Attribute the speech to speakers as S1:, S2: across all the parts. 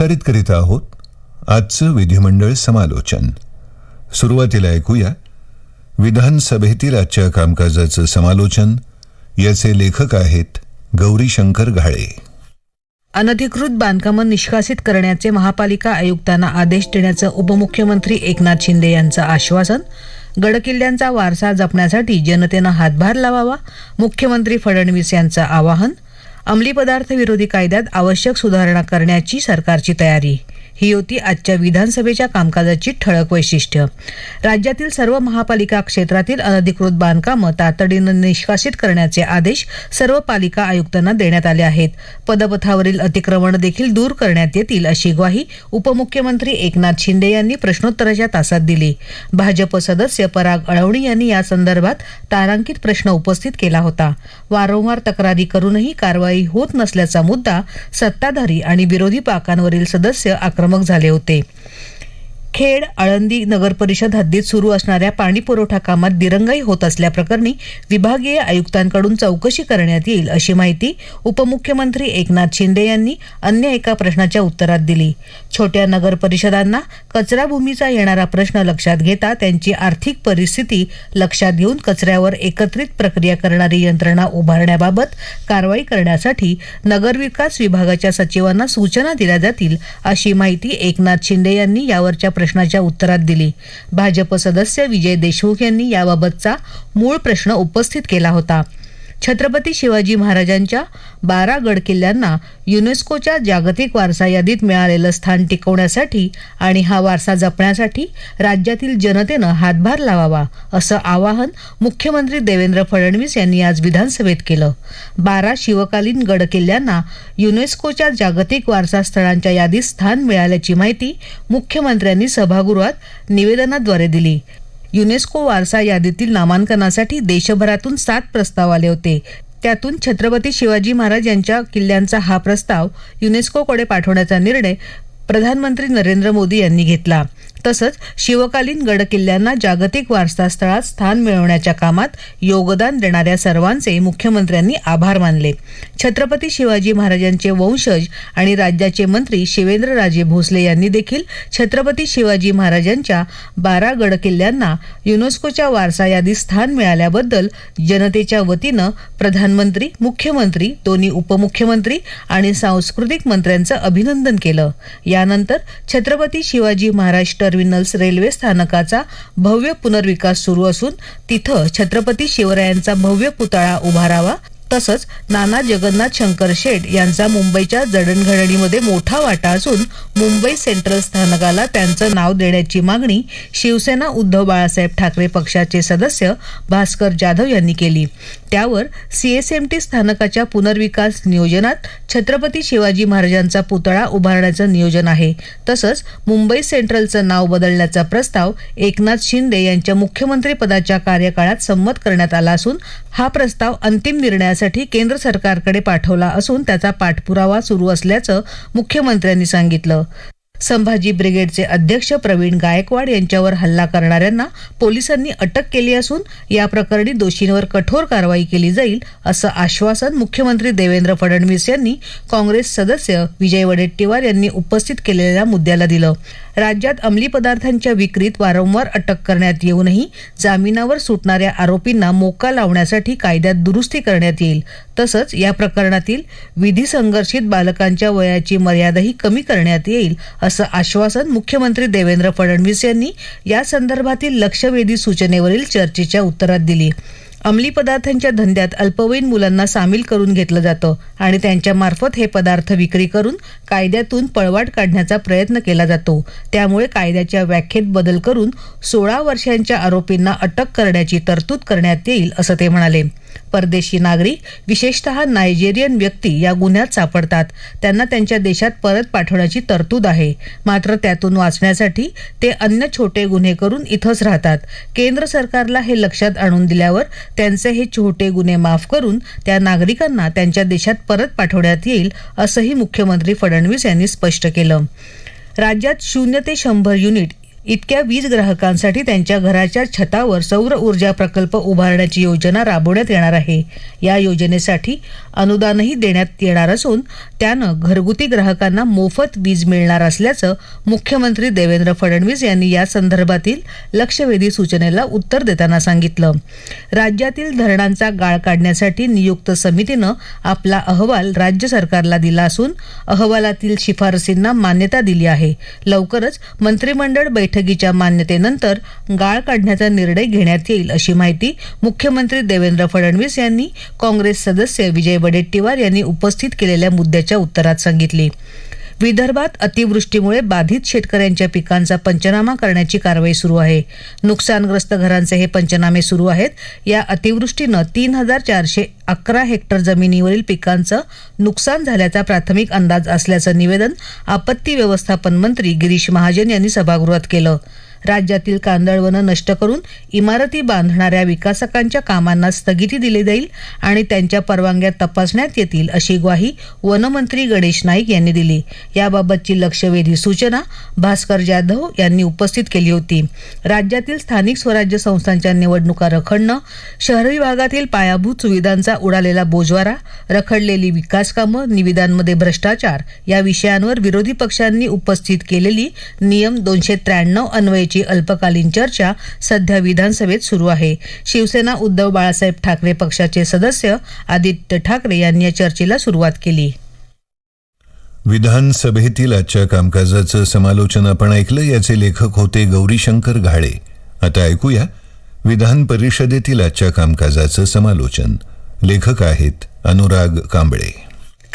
S1: करीत करीत आहोत आजचं विधिमंडळ समालोचन सुरुवातीला ऐकूया विधानसभेतील आजच्या कामकाजाचं समालोचन याचे लेखक आहेत गौरी शंकर घाळे
S2: अनधिकृत बांधकामं निष्कासित करण्याचे महापालिका आयुक्तांना आदेश देण्याचं उपमुख्यमंत्री एकनाथ शिंदे यांचं आश्वासन गडकिल्ल्यांचा वारसा जपण्यासाठी जनतेनं हातभार लावावा मुख्यमंत्री फडणवीस यांचं आवाहन अंमली पदार्थ विरोधी कायद्यात आवश्यक सुधारणा करण्याची सरकारची तयारी ही होती आजच्या विधानसभेच्या कामकाजाची ठळक वैशिष्ट्य राज्यातील सर्व महापालिका क्षेत्रातील अनधिकृत बांधकामं तातडीनं निष्कासित करण्याचे आदेश सर्व पालिका आयुक्तांना देण्यात आले आहेत पदपथावरील अतिक्रमण देखील दूर करण्यात येतील अशी ग्वाही उपमुख्यमंत्री एकनाथ शिंदे यांनी प्रश्नोत्तराच्या तासात दिली भाजप सदस्य पराग अळवणी यांनी या संदर्भात तारांकित प्रश्न उपस्थित केला होता वारंवार तक्रारी करूनही कारवाई होत नसल्याचा मुद्दा सत्ताधारी आणि विरोधी पाकांवरील सदस्य आक्रमक आक्रमक झाले होते खेड आळंदी नगर परिषद हद्दीत सुरू असणाऱ्या पाणी पुरवठा कामात दिरंगाई होत असल्याप्रकरणी विभागीय आयुक्तांकडून चौकशी करण्यात येईल अशी माहिती उपमुख्यमंत्री एकनाथ शिंदे यांनी अन्य एका प्रश्नाच्या उत्तरात दिली छोट्या नगरपरिषदांना परिषदांना कचराभूमीचा येणारा प्रश्न लक्षात घेता त्यांची आर्थिक परिस्थिती लक्षात घेऊन कचऱ्यावर एकत्रित प्रक्रिया करणारी यंत्रणा उभारण्याबाबत कारवाई करण्यासाठी नगरविकास विभागाच्या सचिवांना सूचना दिल्या जातील अशी माहिती एकनाथ शिंदे यांनी यावरच्या प्रश्नाच्या उत्तरात दिली भाजप सदस्य विजय देशमुख यांनी याबाबतचा मूळ प्रश्न उपस्थित केला होता छत्रपती शिवाजी महाराजांच्या बारा गड किल्ल्यांना युनेस्कोच्या जागतिक वारसा यादीत मिळालेलं स्थान टिकवण्यासाठी आणि हा वारसा जपण्यासाठी राज्यातील जनतेनं हातभार लावावा असं आवाहन मुख्यमंत्री देवेंद्र फडणवीस यांनी आज विधानसभेत केलं बारा शिवकालीन गड किल्ल्यांना युनेस्कोच्या जागतिक वारसा स्थळांच्या यादीत स्थान मिळाल्याची माहिती मुख्यमंत्र्यांनी सभागृहात निवेदनाद्वारे दिली युनेस्को वारसा यादीतील नामांकनासाठी देशभरातून सात प्रस्ताव आले होते त्यातून छत्रपती शिवाजी महाराज यांच्या किल्ल्यांचा हा प्रस्ताव युनेस्कोकडे पाठवण्याचा निर्णय प्रधानमंत्री नरेंद्र मोदी यांनी घेतला तसंच शिवकालीन गडकिल्ल्यांना जागतिक वारसा स्थान मिळवण्याच्या कामात योगदान देणाऱ्या सर्वांचे मुख्यमंत्र्यांनी आभार मानले छत्रपती शिवाजी महाराजांचे वंशज आणि राज्याचे मंत्री शिवेंद्रराजे भोसले यांनी देखील छत्रपती शिवाजी महाराजांच्या बारा गडकिल्ल्यांना युनेस्कोच्या वारसा यादीत स्थान मिळाल्याबद्दल जनतेच्या वतीनं प्रधानमंत्री मुख्यमंत्री दोन्ही उपमुख्यमंत्री आणि सांस्कृतिक मंत्र्यांचं अभिनंदन केलं यानंतर छत्रपती शिवाजी महाराष्ट्र टर्मिनल्स रेल्वे स्थानकाचा भव्य पुनर्विकास सुरू असून तिथं छत्रपती शिवरायांचा भव्य पुतळा उभारावा तसंच नाना जगन्नाथ शंकर शेठ यांचा मुंबईच्या जडणघडणीमध्ये मोठा वाटा असून मुंबई सेंट्रल स्थानकाला त्यांचं नाव देण्याची मागणी शिवसेना उद्धव बाळासाहेब ठाकरे पक्षाचे सदस्य भास्कर जाधव यांनी केली त्यावर सीएसएमटी स्थानकाच्या पुनर्विकास नियोजनात छत्रपती शिवाजी महाराजांचा पुतळा उभारण्याचं नियोजन आहे तसंच मुंबई सेंट्रलचं नाव बदलण्याचा प्रस्ताव एकनाथ शिंदे यांच्या मुख्यमंत्रीपदाच्या कार्यकाळात संमत करण्यात आला असून हा प्रस्ताव अंतिम निर्णयास करण्यासाठी केंद्र सरकारकडे पाठवला असून त्याचा पाठपुरावा सुरू असल्याचं मुख्यमंत्र्यांनी सांगितलं संभाजी ब्रिगेडचे अध्यक्ष प्रवीण गायकवाड यांच्यावर हल्ला करणाऱ्यांना पोलिसांनी अटक केली असून या प्रकरणी दोषींवर कठोर कारवाई केली जाईल असं आश्वासन मुख्यमंत्री देवेंद्र फडणवीस यांनी काँग्रेस सदस्य विजय वडेट्टीवार यांनी उपस्थित केलेल्या मुद्द्याला दिलं राज्यात अंमली पदार्थांच्या विक्रीत वारंवार अटक करण्यात येऊनही जामिनावर सुटणाऱ्या आरोपींना मोका लावण्यासाठी कायद्यात दुरुस्ती करण्यात येईल तसंच या प्रकरणातील विधी संघर्षित बालकांच्या वयाची मर्यादाही कमी करण्यात येईल असं आश्वासन मुख्यमंत्री देवेंद्र फडणवीस यांनी या संदर्भातील लक्षवेधी सूचनेवरील चर्चेच्या उत्तरात दिली अंमली पदार्थांच्या धंद्यात अल्पवयीन मुलांना सामील करून घेतलं जातं आणि त्यांच्यामार्फत हे पदार्थ विक्री करून कायद्यातून पळवाट काढण्याचा प्रयत्न केला जातो त्यामुळे कायद्याच्या व्याख्येत बदल करून सोळा वर्षांच्या आरोपींना अटक करण्याची तरतूद करण्यात येईल असं ते म्हणाले परदेशी नागरिक विशेषतः नायजेरियन व्यक्ती या गुन्ह्यात सापडतात त्यांना त्यांच्या देशात परत पाठवण्याची तरतूद आहे मात्र त्यातून वाचण्यासाठी ते अन्य छोटे गुन्हे करून इथंच राहतात केंद्र सरकारला हे लक्षात आणून दिल्यावर त्यांचे हे छोटे गुन्हे माफ करून त्या नागरिकांना त्यांच्या देशात परत पाठवण्यात येईल असंही मुख्यमंत्री फडणवीस यांनी स्पष्ट केलं राज्यात शून्य ते शंभर युनिट इतक्या वीज ग्राहकांसाठी त्यांच्या घराच्या छतावर सौर ऊर्जा प्रकल्प उभारण्याची योजना राबवण्यात येणार आहे या योजनेसाठी अनुदानही देण्यात येणार असून त्यानं घरगुती ग्राहकांना मोफत वीज मिळणार असल्याचं मुख्यमंत्री देवेंद्र फडणवीस यांनी या संदर्भातील लक्षवेधी सूचनेला उत्तर देताना सांगितलं राज्यातील धरणांचा गाळ काढण्यासाठी नियुक्त समितीनं आपला अहवाल राज्य सरकारला दिला असून अहवालातील शिफारसींना मान्यता दिली आहे लवकरच मंत्रिमंडळ बैठक बैठकीच्या मान्यतेनंतर गाळ काढण्याचा निर्णय घेण्यात येईल अशी माहिती मुख्यमंत्री देवेंद्र फडणवीस यांनी काँग्रेस सदस्य विजय वडेट्टीवार यांनी उपस्थित केलेल्या मुद्द्याच्या उत्तरात सांगितली विदर्भात अतिवृष्टीमुळे बाधित शेतकऱ्यांच्या पिकांचा पंचनामा करण्याची कारवाई सुरू आहे नुकसानग्रस्त घरांचे हे पंचनामे सुरू आहेत या अतिवृष्टीनं तीन हजार चारशे अकरा हेक्टर जमिनीवरील पिकांचं नुकसान झाल्याचा प्राथमिक अंदाज असल्याचं निवेदन आपत्ती व्यवस्थापन मंत्री गिरीश महाजन यांनी सभागृहात केलं राज्यातील कांदळवनं नष्ट करून इमारती बांधणाऱ्या विकासकांच्या कामांना स्थगिती दिली जाईल आणि त्यांच्या परवानग्या तपासण्यात येतील अशी ग्वाही वनमंत्री गणेश नाईक यांनी दिली याबाबतची लक्षवेधी सूचना भास्कर जाधव यांनी उपस्थित केली होती राज्यातील स्थानिक स्वराज्य संस्थांच्या निवडणुका रखडणं शहरी भागातील पायाभूत सुविधांचा उडालेला बोजवारा रखडलेली विकासकामं निविदांमध्ये भ्रष्टाचार या विषयांवर विरोधी पक्षांनी उपस्थित केलेली नियम दोनशे त्र्याण्णव अन्वयची अल्पकालीन चर्चा सध्या विधानसभेत सुरू आहे शिवसेना उद्धव बाळासाहेब ठाकरे पक्षाचे सदस्य आदित्य ठाकरे यांनी या चर्चेला सुरुवात केली
S1: विधानसभेतील आजच्या कामकाजाचं समालोचन आपण ऐकलं याचे लेखक होते गौरीशंकर घाळे आता ऐकूया विधान परिषदेतील आजच्या कामकाजाचं समालोचन लेखक आहेत अनुराग कांबळे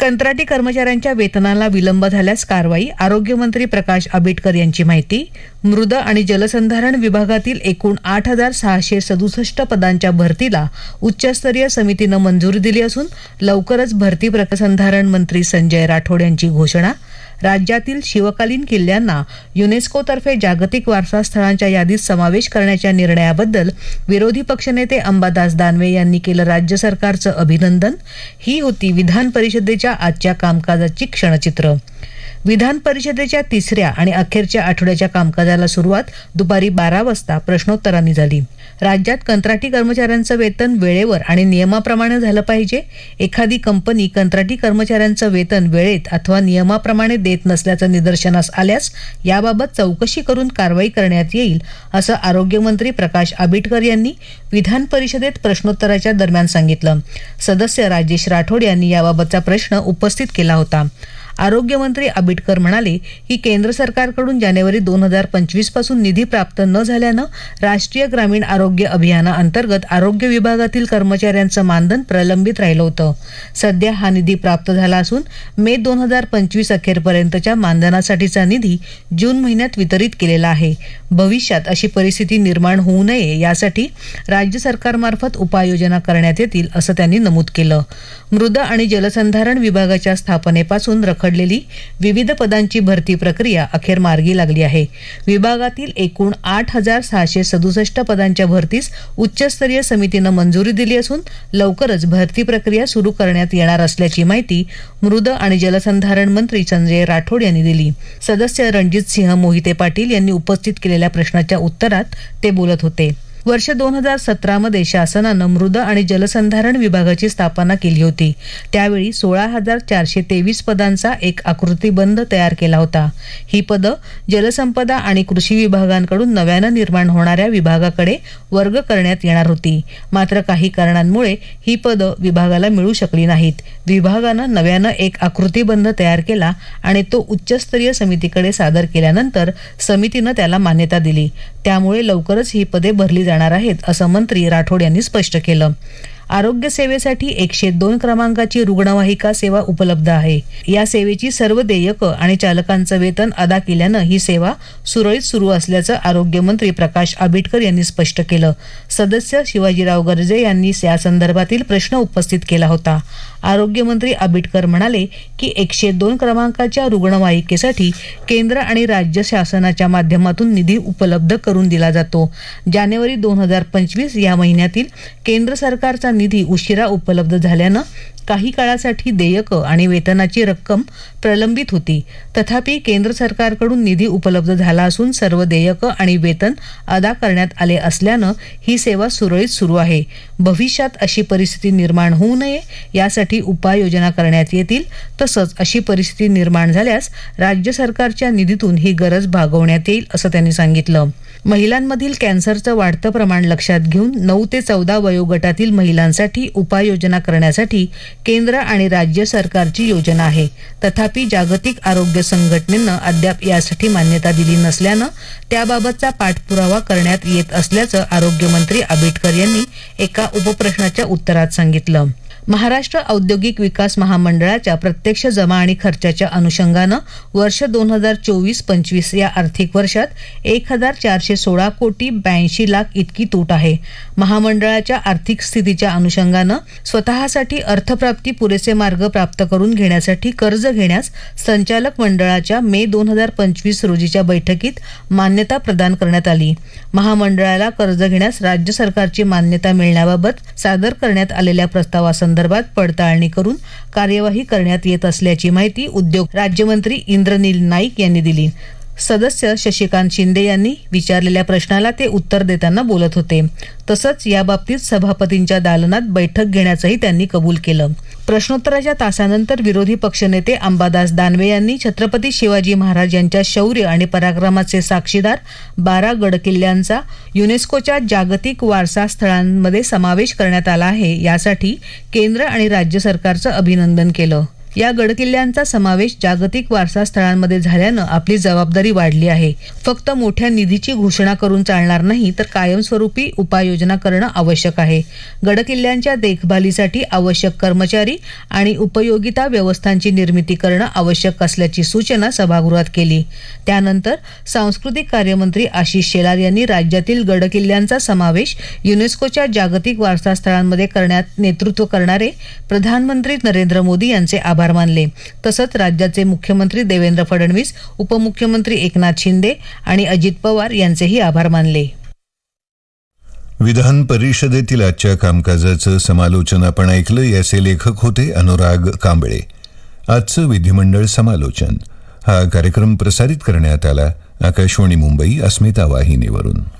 S2: कंत्राटी कर्मचाऱ्यांच्या वेतनाला विलंब झाल्यास कारवाई आरोग्यमंत्री प्रकाश आंबेडकर यांची माहिती मृद आणि जलसंधारण विभागातील एकूण आठ हजार सहाशे सदुसष्ट पदांच्या भरतीला उच्चस्तरीय समितीनं मंजुरी दिली असून लवकरच भरती प्रकसंधारण मंत्री संजय राठोड यांची घोषणा राज्यातील शिवकालीन किल्ल्यांना युनेस्कोतर्फे जागतिक वारसा स्थळांच्या यादीत समावेश करण्याच्या निर्णयाबद्दल विरोधी पक्षनेते अंबादास दानवे यांनी केलं राज्य सरकारचं अभिनंदन ही होती विधान परिषदेच्या आजच्या कामकाजाची क्षणचित्र विधान परिषदेच्या तिसऱ्या आणि अखेरच्या आठवड्याच्या कामकाजाला सुरुवात दुपारी बारा वाजता प्रश्नोत्तरांनी झाली राज्यात कंत्राटी कर्मचाऱ्यांचं वेतन वेळेवर आणि नियमाप्रमाणे झालं पाहिजे एखादी कंपनी कंत्राटी कर्मचाऱ्यांचं वेतन वेळेत अथवा नियमाप्रमाणे देत नसल्याचं निदर्शनास आल्यास याबाबत चौकशी करून कारवाई करण्यात येईल असं आरोग्यमंत्री प्रकाश आबिटकर यांनी विधान परिषदेत प्रश्नोत्तराच्या दरम्यान सांगितलं सदस्य राजेश राठोड यांनी याबाबतचा प्रश्न उपस्थित केला होता आरोग्यमंत्री आबिटकर म्हणाले की केंद्र सरकारकडून जानेवारी दोन हजार पंचवीस पासून निधी प्राप्त न झाल्यानं राष्ट्रीय ग्रामीण आरोग्य अभियानाअंतर्गत आरोग्य विभागातील कर्मचाऱ्यांचं मानधन प्रलंबित राहिलं होतं सध्या हा निधी प्राप्त झाला असून मे दोन हजार पंचवीस अखेरपर्यंतच्या मानधनासाठीचा निधी जून महिन्यात वितरित केलेला आहे भविष्यात अशी परिस्थिती निर्माण होऊ नये यासाठी राज्य सरकारमार्फत उपाययोजना करण्यात येतील असं त्यांनी नमूद केलं मृद आणि जलसंधारण विभागाच्या स्थापनेपासून रख रखडलेली विविध पदांची भरती प्रक्रिया अखेर मार्गी लागली आहे विभागातील एकूण आठ हजार सहाशे सदुसष्ट पदांच्या भरतीस उच्चस्तरीय समितीनं मंजुरी दिली असून लवकरच भरती प्रक्रिया सुरू करण्यात येणार असल्याची माहिती मृद आणि जलसंधारण मंत्री संजय राठोड यांनी दिली सदस्य रणजित सिंह मोहिते पाटील यांनी उपस्थित केलेल्या प्रश्नाच्या उत्तरात ते बोलत होते वर्ष दोन हजार सतरामध्ये शासनानं मृद आणि जलसंधारण विभागाची स्थापना केली होती त्यावेळी सोळा हजार चारशे तेवीस पदांचा एक आकृतीबंध तयार केला होता ही पदं जलसंपदा आणि कृषी विभागांकडून नव्यानं निर्माण होणाऱ्या विभागाकडे वर्ग करण्यात येणार होती मात्र काही कारणांमुळे ही पदं विभागाला मिळू शकली नाहीत विभागानं नव्यानं एक आकृतीबंध तयार केला आणि तो उच्चस्तरीय समितीकडे सादर केल्यानंतर समितीनं त्याला मान्यता दिली त्यामुळे लवकरच ही पदे भरली जाणार आहेत असं मंत्री राठोड यांनी स्पष्ट केलं आरोग्य सेवेसाठी एकशे दोन क्रमांकाची रुग्णवाहिका सेवा उपलब्ध आहे या सेवेची सर्व देयक आणि चालकांचं वेतन अदा केल्यानं ही सेवा सुरळीत सुरू असल्याचं आरोग्यमंत्री प्रकाश आंबेडकर यांनी स्पष्ट केलं सदस्य शिवाजीराव गर्जे यांनी या संदर्भातील प्रश्न उपस्थित केला होता आरोग्यमंत्री आबिटकर म्हणाले की एकशे दोन क्रमांकाच्या रुग्णवाहिकेसाठी केंद्र आणि राज्य शासनाच्या माध्यमातून निधी उपलब्ध करून दिला जातो जानेवारी दोन हजार पंचवीस या महिन्यातील केंद्र सरकारचा निधी उशिरा उपलब्ध झाल्यानं काही काळासाठी देयकं आणि वेतनाची रक्कम प्रलंबित होती तथापि केंद्र सरकारकडून निधी उपलब्ध झाला असून सर्व देयकं आणि वेतन अदा करण्यात आले असल्यानं ही सेवा सुरळीत सुरू आहे भविष्यात अशी परिस्थिती निर्माण होऊ नये यासाठी ती उपाययोजना करण्यात येतील तसंच अशी परिस्थिती निर्माण झाल्यास राज्य सरकारच्या निधीतून ही गरज भागवण्यात येईल असं त्यांनी सांगितलं महिलांमधील कॅन्सरचं वाढतं प्रमाण लक्षात घेऊन नऊ ते चौदा वयोगटातील महिलांसाठी उपाययोजना करण्यासाठी केंद्र आणि राज्य सरकारची योजना आहे तथापि जागतिक आरोग्य संघटनेनं अद्याप यासाठी मान्यता दिली नसल्यानं त्याबाबतचा पाठपुरावा करण्यात येत असल्याचं आरोग्यमंत्री आंबेडकर यांनी एका उपप्रश्नाच्या उत्तरात सांगितलं महाराष्ट्र औद्योगिक विकास महामंडळाच्या प्रत्यक्ष जमा आणि खर्चाच्या अनुषंगानं वर्ष दोन हजार चोवीस पंचवीस या आर्थिक वर्षात एक हजार चारशे सोळा कोटी ब्याऐंशी लाख इतकी तूट आहे महामंडळाच्या आर्थिक स्थितीच्या अनुषंगानं स्वतःसाठी अर्थप्राप्ती पुरेसे मार्ग प्राप्त करून घेण्यासाठी कर्ज घेण्यास संचालक मंडळाच्या मे दोन हजार पंचवीस रोजीच्या बैठकीत मान्यता प्रदान करण्यात आली महामंडळाला कर्ज घेण्यास राज्य सरकारची मान्यता मिळण्याबाबत सादर करण्यात आलेल्या प्रस्तावास यासंदर्भात पडताळणी करून कार्यवाही करण्यात येत असल्याची माहिती उद्योग राज्यमंत्री इंद्रनील नाईक यांनी दिली सदस्य शशिकांत शिंदे यांनी विचारलेल्या प्रश्नाला ते उत्तर देताना बोलत होते तसंच याबाबतीत सभापतींच्या दालनात बैठक घेण्याचंही त्यांनी कबूल केलं प्रश्नोत्तराच्या तासानंतर विरोधी पक्षनेते अंबादास दानवे यांनी छत्रपती शिवाजी महाराज यांच्या शौर्य आणि पराक्रमाचे साक्षीदार बारा गड किल्ल्यांचा युनेस्कोच्या जागतिक वारसा स्थळांमध्ये समावेश करण्यात आला आहे यासाठी केंद्र आणि राज्य सरकारचं अभिनंदन केलं या गडकिल्ल्यांचा समावेश जागतिक वारसा स्थळांमध्ये झाल्यानं आपली जबाबदारी वाढली आहे फक्त मोठ्या निधीची घोषणा करून चालणार नाही तर कायमस्वरूपी उपाययोजना करणं आवश्यक आहे गडकिल्ल्यांच्या देखभालीसाठी आवश्यक कर्मचारी आणि उपयोगिता व्यवस्थांची निर्मिती करणं आवश्यक असल्याची सूचना सभागृहात केली त्यानंतर सांस्कृतिक कार्यमंत्री आशिष शेलार यांनी राज्यातील गडकिल्ल्यांचा समावेश युनेस्कोच्या जागतिक वारसा स्थळांमध्ये करण्यात नेतृत्व करणारे प्रधानमंत्री नरेंद्र मोदी यांचे आभार आभार मानले तसंच राज्याचे मुख्यमंत्री देवेंद्र फडणवीस उपमुख्यमंत्री एकनाथ शिंदे आणि अजित पवार यांचेही आभार मानले
S1: विधान परिषदेतील आजच्या कामकाजाचं समालोचन आपण ऐकलं याचे लेखक होते अनुराग कांबळे आजचं विधिमंडळ समालोचन हा कार्यक्रम प्रसारित करण्यात आला आकाशवाणी मुंबई अस्मिता वाहिनीवरून